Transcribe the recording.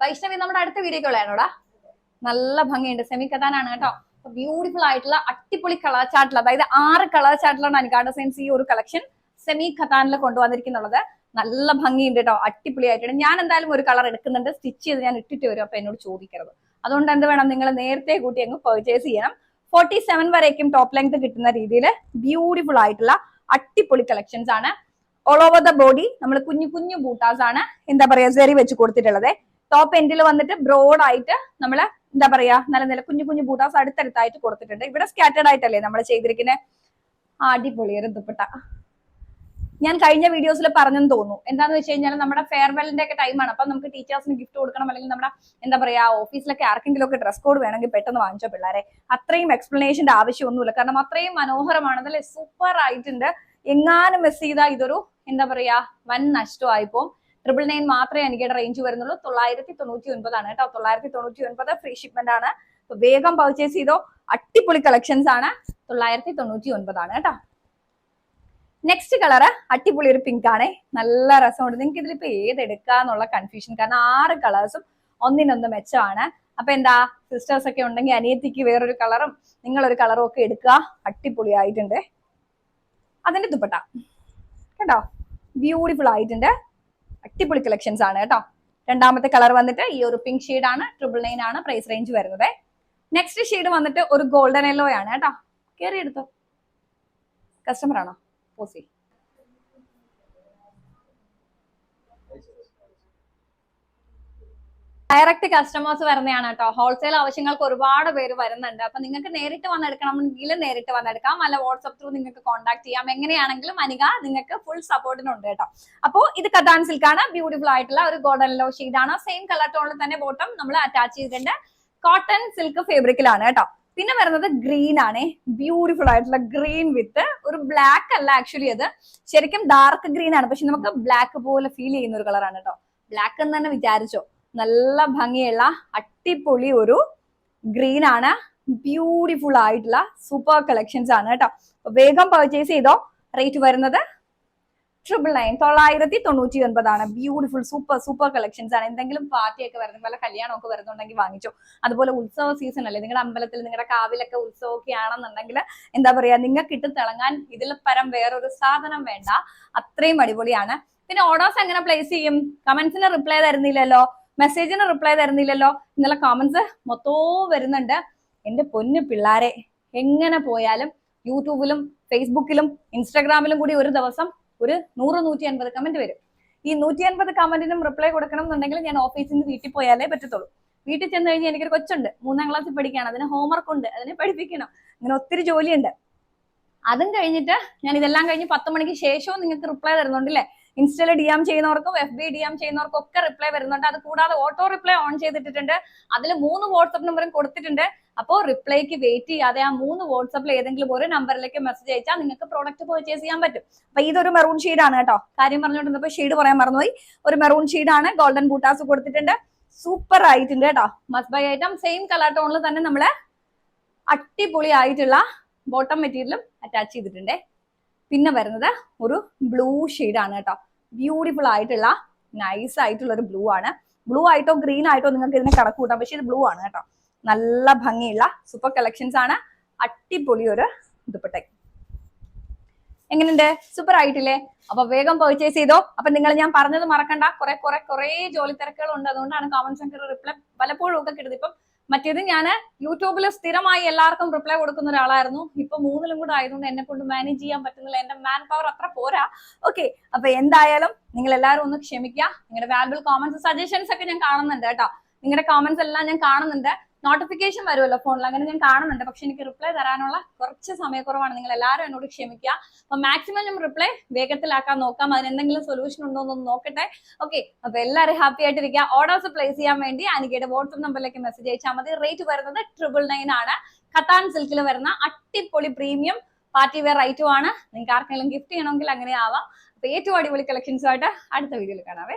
വൈഷ്ണവി നമ്മുടെ അടുത്ത വീഡിയോക്കുള്ളതാണോടാ നല്ല ഭംഗിയുണ്ട്. സെമി കഥാനാണ് കേട്ടോ. ബ്യൂട്ടിഫുൾ ആയിട്ടുള്ള അടിപൊളി കളർ ചാർട്ടിൽ അതായത് ആറ് കളർ ചാർട്ടിലാണ് അനികാഡ സെൻസ് ഈ ഒരു കളക്ഷൻ സെമി ഖത്താനിൽ കൊണ്ടുവന്നിരിക്കുന്നുള്ളത്. നല്ല ഭംഗിയുണ്ട് കേട്ടോ. അടിപൊളിയായിട്ടുണ്ട്. ഞാൻ എന്തായാലും ഒരു കളർ എടുക്കുന്നുണ്ട്. സ്റ്റിച്ച് ചെയ്ത് ഞാൻ ഇട്ടിട്ട് വരും. അപ്പൊ എന്നോട് ചോദിക്കരുത്. അതുകൊണ്ട് എന്ത് വേണം? നിങ്ങൾ നേരത്തെ കൂട്ടി അങ്ങ് പെർച്ചേസ് ചെയ്യണം. ഫോർട്ടി സെവൻ വരേക്കും ടോപ്പ് ലെങ്ത് കിട്ടുന്ന രീതിയിൽ ബ്യൂട്ടിഫുൾ ആയിട്ടുള്ള അടിപൊളി കളക്ഷൻസ് ആണ്. ഓൾ ഓവർ ദ ബോഡി നമ്മൾ കുഞ്ഞു കുഞ്ഞു ബൂട്ടാസ് ആണ്. എന്താ പറയാ സെറി വെച്ച് കൊടുത്തിട്ടുള്ളത്. ടോപ്പ് എൻഡിൽ വന്നിട്ട് ബ്രോഡ് ആയിട്ട് നമ്മൾ എന്താ പറയാ നല്ല നല്ല കുഞ്ഞു കുഞ്ഞു ബൂട്ടാസ് അടുത്തടുത്തായിട്ട് കൊടുത്തിട്ടുണ്ട്. ഇവിടെ സ്കാറ്റേഡ് ആയിട്ടല്ലേ നമ്മൾ ചെയ്തിരിക്കുന്ന? അടിപൊളി ഒരു ദുപ്പട്ട. ഞാൻ കഴിഞ്ഞ വീഡിയോസിൽ പറഞ്ഞെന്ന് തോന്നുന്നു. എന്താന്ന് വെച്ച് കഴിഞ്ഞാൽ നമ്മുടെ ഫെയർവെല്ലിന്റെ ഒക്കെ ടൈമാണ് അപ്പൊ നമുക്ക് ടീച്ചേഴ്സിന് ഗിഫ്റ്റ് കൊടുക്കണം അല്ലെങ്കിൽ നമ്മുടെ എന്താ പറയാ ഓഫീസിലൊക്കെ ആർക്കെങ്കിലും ഒക്കെ ഡ്രസ് കോഡ് വേണമെങ്കിൽ പെട്ടെന്ന് വാങ്ങിച്ചോ പിള്ളേരെ. അത്രയും എക്സ്പ്ലനേഷന്റെ ആവശ്യമൊന്നുമില്ല. കാരണം അത്രയും മനോഹരമാണ് അതല്ലേ സൂപ്പർ ആയിട്ടുണ്ട്. എങ്ങാനും മിസ് ചെയ്താൽ ഇതൊരു എന്താ പറയാ വൻ നഷ്ടമായിപ്പോ ട്രിപ്പിൾ നയൻ മാത്രമേ എനിക്ക് റേഞ്ച് വരുന്നുള്ളൂ. തൊള്ളായിരത്തി തൊണ്ണൂറ്റി ഒൻപതാണ് കേട്ടോ. തൊള്ളായിരത്തി തൊണ്ണൂറ്റി ഒൻപത് ഫ്രീ ഷിപ്മെന്റ് ആണ് വേഗം പർച്ചേസ് ചെയ്തോ. അടിപൊളി കളക്ഷൻസ് ആണ്. തൊള്ളായിരത്തി തൊണ്ണൂറ്റി ഒൻപതാണ് കേട്ടോ. നെക്സ്റ്റ് കളർ അടിപൊളി ഒരു പിങ്ക് ആണേ. നല്ല രസമുണ്ട്. നിങ്ങൾക്ക് ഇതിലിപ്പോ ഏത് എടുക്കാന്നുള്ള കൺഫ്യൂഷൻ കാരണം ആറ് കളേഴ്സും ഒന്നിനൊന്ന് മെച്ചമാണ്. അപ്പൊ എന്താ? സിസ്റ്റേഴ്സ് ഒക്കെ ഉണ്ടെങ്കിൽ അനിയത്തിക്ക് വേറൊരു കളറും നിങ്ങളൊരു കളറും ഒക്കെ എടുക്കുക. അടിപൊളിയായിട്ടുണ്ട്. അതിന്റെ ദുപ്പട്ട. കേട്ടോ. ബ്യൂട്ടിഫുൾ ആയിട്ടുണ്ട്. അടിപൊളി കളക്ഷൻസ് ആണ് കേട്ടോ. രണ്ടാമത്തെ കളർ വന്നിട്ട് ഈ ഒരു പിങ്ക് ഷെയ്ഡ് ആണ് ട്രിപ്പിൾ നയൻ ആണ് പ്രൈസ് റേഞ്ച് വരുന്നത്. നെക്സ്റ്റ് ഷെയ്ഡ് വന്നിട്ട് ഒരു ഗോൾഡൻ യെല്ലോ ആണ് കേട്ടോ. കയറി എടുത്തോ. കസ്റ്റമർ ആണോ? പോസി ഡയറക്റ്റ് കസ്റ്റമേഴ്സ് വരുന്നതാണ് കേട്ടോ. ഹോൾസെയിൽ ആവശ്യങ്ങൾക്ക് ഒരുപാട് പേര് വരുന്നുണ്ട്. അപ്പൊ നിങ്ങൾക്ക് നേരിട്ട് വന്നെടുക്കണമെങ്കിൽ നേരിട്ട് വന്നെടുക്കാം അല്ല വാട്സ്ആപ്പ് ത്രൂ നിങ്ങൾക്ക് കോൺടാക്ട് ചെയ്യാം. എങ്ങനെയാണെങ്കിലും അനിക നിങ്ങൾക്ക് ഫുൾ സപ്പോർട്ടിനുണ്ട് കേട്ടോ. അപ്പോൾ ഇത് കഥാൻ സിൽക്കാണ്. ബ്യൂട്ടിഫുൾ ആയിട്ടുള്ള ഒരു ഗോൾഡൻ ലോ ഷീഡാണ് സെയിം കളർ ടോണിൽ തന്നെ ബോട്ടം നമ്മൾ അറ്റാച്ച് ചെയ്തിട്ടുണ്ട്. കോട്ടൺ സിൽക്ക് ഫേബ്രിക്കിലാണ് കേട്ടോ. പിന്നെ വരുന്നത് ഗ്രീൻ ആണ്. ബ്യൂട്ടിഫുൾ ആയിട്ടുള്ള ഗ്രീൻ വിത്ത് ഒരു ബ്ലാക്ക് അല്ല ആക്ച്വലി അത്. ശരിക്കും ഡാർക്ക് ഗ്രീൻ ആണ്. പക്ഷെ നമുക്ക് ബ്ലാക്ക് പോലെ ഫീൽ ചെയ്യുന്ന ഒരു കളറാണ് കേട്ടോ. ബ്ലാക്ക് എന്ന് തന്നെ വിചാരിച്ചോ. നല്ല ഭംഗിയുള്ള അട്ടിപ്പൊളി ഒരു ഗ്രീൻ ആണ്. ബ്യൂട്ടിഫുൾ ആയിട്ടുള്ള സൂപ്പർ കളക്ഷൻസ് ആണ് കേട്ടോ. വേഗം പർച്ചേസ് ചെയ്തോ. റേറ്റ് വരുന്നത് ട്രിപ്പിൾ നയൻ തൊള്ളായിരത്തി തൊണ്ണൂറ്റി ഒൻപതാണ്. ബ്യൂട്ടിഫുൾ സൂപ്പർ സൂപ്പർ കളക്ഷൻസ് ആണ്. എന്തെങ്കിലും പാർട്ടിയൊക്കെ വരുന്ന വല്ല കല്യാണമൊക്കെ വരുന്നുണ്ടെങ്കിൽ വാങ്ങിച്ചോ. അതുപോലെ ഉത്സവ സീസൺ അല്ലേ? നിങ്ങളുടെ അമ്പലത്തിൽ നിങ്ങളുടെ കാവിലൊക്കെ ഉത്സവമൊക്കെ ആണെന്നുണ്ടെങ്കിൽ എന്താ പറയാ നിങ്ങൾക്ക് ഇട്ട് തിളങ്ങാൻ ഇതിൽ പരം വേറൊരു സാധനം വേണ്ട. അത്രയും അടിപൊളിയാണ്. പിന്നെ ഓർഡേഴ്സ് എങ്ങനെ പ്ലേസ് ചെയ്യും? കമന്റ്സിന് റിപ്ലൈ തരുന്നില്ലല്ലോ. മെസ്സേജിന് റിപ്ലൈ തരുന്നില്ലല്ലോ. ഇന്നലെ കോമൻസ് മൊത്തവും വരുന്നുണ്ട്. എന്റെ പൊന്നു പിള്ളാരെ എങ്ങനെ പോയാലും യൂട്യൂബിലും ഫേസ്ബുക്കിലും ഇൻസ്റ്റാഗ്രാമിലും കൂടി ഒരു ദിവസം ഒരു നൂറ് നൂറ്റി അൻപത് കമന്റ് വരും. ഈ നൂറ്റി അൻപത് കമന്റിനും റിപ്ലൈ കൊടുക്കണം എന്നുണ്ടെങ്കിൽ ഞാൻ ഓഫീസിൽ നിന്ന് വീട്ടിൽ പോയാലേ പറ്റത്തുള്ളൂ. വീട്ടിൽ ചെന്ന് കഴിഞ്ഞാൽ എനിക്കൊരു കൊച്ചുണ്ട്. മൂന്നാം ക്ലാസ്സിൽ പഠിക്കുകയാണ്. അതിന് ഹോംവർക്ക് ഉണ്ട്. അതിനെ പഠിപ്പിക്കണം. അങ്ങനെ ഒത്തിരി ജോലിയുണ്ട്. അതും കഴിഞ്ഞിട്ട് ഞാൻ ഇതെല്ലാം കഴിഞ്ഞ് പത്ത് മണിക്ക് ശേഷവും നിങ്ങൾക്ക് റിപ്ലൈ തരുന്നുണ്ടല്ലേ ഇൻസ്റ്റയിൽ ഡി എം ചെയ്യുന്നവർക്കും എഫ് ബി ഡി എം ചെയ്യുന്നവർക്കും ഒക്കെ റിപ്ലൈ വരുന്നുണ്ട്. അത് കൂടാതെ ഓട്ടോ റിപ്ലൈ ഓൺ ചെയ്തിട്ടിട്ടുണ്ട്. അതിൽ മൂന്ന് വാട്സപ്പ് നമ്പറും കൊടുത്തിട്ടുണ്ട്. അപ്പോൾ റിപ്ലൈക്ക് വെയിറ്റ് ചെയ്യാതെ ആ മൂന്ന് വാട്സപ്പിൽ ഏതെങ്കിലും ഒരു നമ്പറിലേക്ക് മെസ്സേജ് അയച്ചാൽ നിങ്ങൾക്ക് പ്രോഡക്റ്റ് പർച്ചേസ് ചെയ്യാൻ പറ്റും. അപ്പൊ ഇതൊരു മെറൂൺ ആണ് കേട്ടോ. കാര്യം പറഞ്ഞുകൊണ്ടിരുന്നപ്പോൾ ഷെയ്ഡ് പറയാൻ മറന്നുപോയി. ഒരു മെറൂൺ ആണ്. ഗോൾഡൻ ബൂട്ടാസ് കൊടുത്തിട്ടുണ്ട്. സൂപ്പർ ആയിട്ടുണ്ട് കേട്ടോ. Must buy item same colour ടോണിൽ തന്നെ നമ്മൾ അടിപൊളി ആയിട്ടുള്ള ബോട്ടം മെറ്റീരിയലും അറ്റാച്ച് ചെയ്തിട്ടുണ്ട്. പിന്നെ വരുന്നത് ഒരു ബ്ലൂ ആണ് കേട്ടോ. ബ്യൂട്ടിഫുൾ ആയിട്ടുള്ള നൈസ് ആയിട്ടുള്ള ഒരു ബ്ലൂ ആണ്. ബ്ലൂ ആയിട്ടോ ഗ്രീൻ ആയിട്ടോ നിങ്ങൾക്ക് ഇതിനെ കണക്ക് കൂട്ടാം. പക്ഷെ ഇത് ബ്ലൂ ആണ് കേട്ടോ. നല്ല ഭംഗിയുള്ള സൂപ്പർ കളക്ഷൻസ് ആണ്. അടിപൊളി ഒരു ദുപ്പട്ട. എങ്ങനെയുണ്ട്? സൂപ്പർ ആയിട്ടില്ലേ? അപ്പൊ വേഗം പെർച്ചേസ് ചെയ്തോ. അപ്പൊ നിങ്ങൾ ഞാൻ പറഞ്ഞത് മറക്കണ്ട. കുറെ കുറെ കുറെ ജോലി തിരക്കുകൾ ഉണ്ട്. അതുകൊണ്ടാണ് കോമൺ സെന്റർ റിപ്ലൈ പലപ്പോഴും ഒക്കെ കിട്ടുന്നത്. ഇപ്പം മറ്റേത് ഞാൻ യൂട്യൂബിൽ സ്ഥിരമായി എല്ലാവർക്കും റിപ്ലൈ കൊടുക്കുന്ന ഒരാളായിരുന്നു. ഇപ്പൊ മൂന്നിലും കൂടെ ആയതുകൊണ്ട് എന്നെ കൊണ്ട് മാനേജ് ചെയ്യാൻ പറ്റുന്നില്ല. എന്റെ മാൻ പവർ അത്ര പോരാ. ഓക്കെ അപ്പൊ എന്തായാലും നിങ്ങൾ എല്ലാവരും ഒന്ന് ക്ഷമിക്കുക നിങ്ങളുടെ വാല്യുബിൾ കോമൻസ് സജഷൻസ് ഒക്കെ ഞാൻ കാണുന്നുണ്ട് കേട്ടോ. നിങ്ങളുടെ കോമൻസ് എല്ലാം ഞാൻ കാണുന്നുണ്ട്. നോട്ടിഫിക്കേഷൻ വരുമല്ലോ ഫോണിൽ അങ്ങനെ ഞാൻ കാണുന്നുണ്ട്. പക്ഷെ എനിക്ക് റിപ്ലൈ തരാനുള്ള കുറച്ച് സമയക്കുറവാണ്. നിങ്ങൾ എല്ലാവരും എന്നോട് ക്ഷമിക്കുക. അപ്പൊ മാക്സിമം റിപ്ലൈ വേഗത്തിലാക്കാൻ നോക്കാം. അതിന് എന്തെങ്കിലും സൊല്യൂഷൻ ഉണ്ടോ എന്നൊന്ന് നോക്കട്ടെ. ഓക്കെ അപ്പൊ എല്ലാവരും ഹാപ്പി ആയിട്ടിരിക്കുക. ഓർഡേഴ്സ് പ്ലേസ് ചെയ്യാൻ വേണ്ടി അനികയുടെ വാട്സപ്പ് നമ്പറിലേക്ക് മെസ്സേജ് അയച്ചാൽ മതി. റേറ്റ് വരുന്നത് ട്രിപ്പിൾ നയൻ ആണ്. ഖത്താൻ സിൽക്കിൽ വരുന്ന അട്ടിപ്പൊളി പ്രീമിയം പാർട്ടി വെയർ ഐറ്റം ആണ്. നിങ്ങൾക്ക് ആർക്കെങ്കിലും ഗിഫ്റ്റ് ചെയ്യണമെങ്കിൽ അങ്ങനെ ആവാം അപ്പൊ ഏറ്റവും അടിപൊളി കളക്ഷൻസുമായിട്ട് അടുത്ത വീഡിയോയിൽ കാണാവേ.